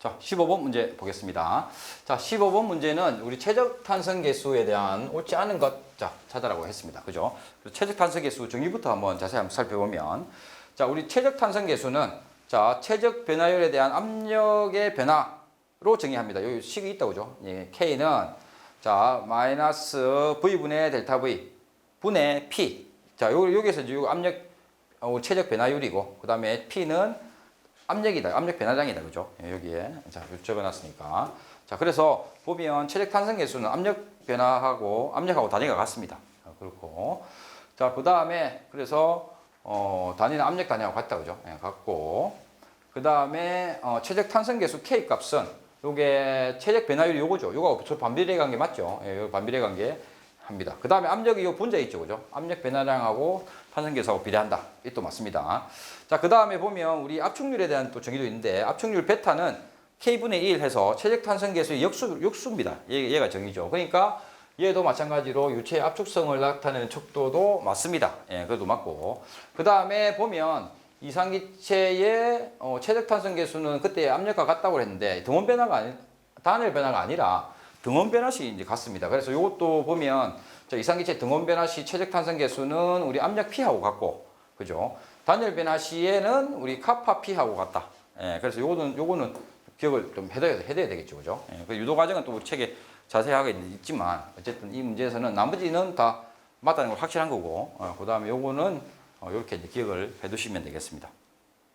자, 15번 문제 보겠습니다. 자, 15번 문제는 우리 최적 탄성 계수에 대한 옳지 않은 것 자, 찾아라고 했습니다. 그죠? 최적 탄성 계수 정의부터 한번 자세히 한번 살펴보면 자, 우리 최적 탄성 계수는 자, 최적 변화율에 대한 압력의 변화로 정의합니다. 여기 식이 있다고 그죠? 예, K는 자, 마이너스 V분의 델타 V 분의 P. 자, 요, 여기서 이제 요 압력 어, 최적 변화율이고 그다음에 P는 압력이다. 압력 변화량이다. 그죠? 예, 여기에. 자, 적어 놨으니까. 자, 그래서 보면 최적 탄성 계수는 압력 변화하고 압력하고 단위가 같습니다. 아, 그렇고. 자, 그 다음에 그래서 어, 단위는 압력 단위하고 같다. 그죠? 예, 같고. 그 다음에 어, 최적 탄성 계수 K 값은 요게 최적 변화율이 요거죠. 요거 저 반비례 관계 맞죠? 예, 요 반비례 관계 합니다. 그 다음에 압력이 요 분자 있죠. 그죠? 압력 변화량하고 탄성 계수하고 비례한다. 이 또 맞습니다. 자, 그 다음에 보면 우리 압축률에 대한 또 정의도 있는데 압축률 베타는 K분의 1 해서 최적 탄성 계수의 역수 역수입니다. 얘, 얘가 정의죠. 그러니까 얘도 마찬가지로 유체의 압축성을 나타내는 척도도 맞습니다. 예, 그래도 맞고. 그 다음에 보면 이상기체의 어, 최적 탄성 계수는 그때 압력과 같다고 했는데 등원 변화가 아니 단일 변화가 아니라 등원 변화 시 이제 같습니다. 그래서 이것도 보면 저 이상기체 등원 변화 시 최적 탄성 계수는 우리 압력 P하고 같고, 그죠? 단일 변화 시에는 우리 카파 P하고 같다. 예, 그래서 요거는 요거는 기억을 좀 해둬야 해둬야 되겠죠, 그죠? 예, 그 유도 과정은 또 우리 책에 자세하게 있지만 어쨌든 이 문제에서는 나머지는 다 맞다는 걸 확실한 거고, 어, 그 다음에 요거는 어, 이렇게 이제 기억을 해두시면 되겠습니다.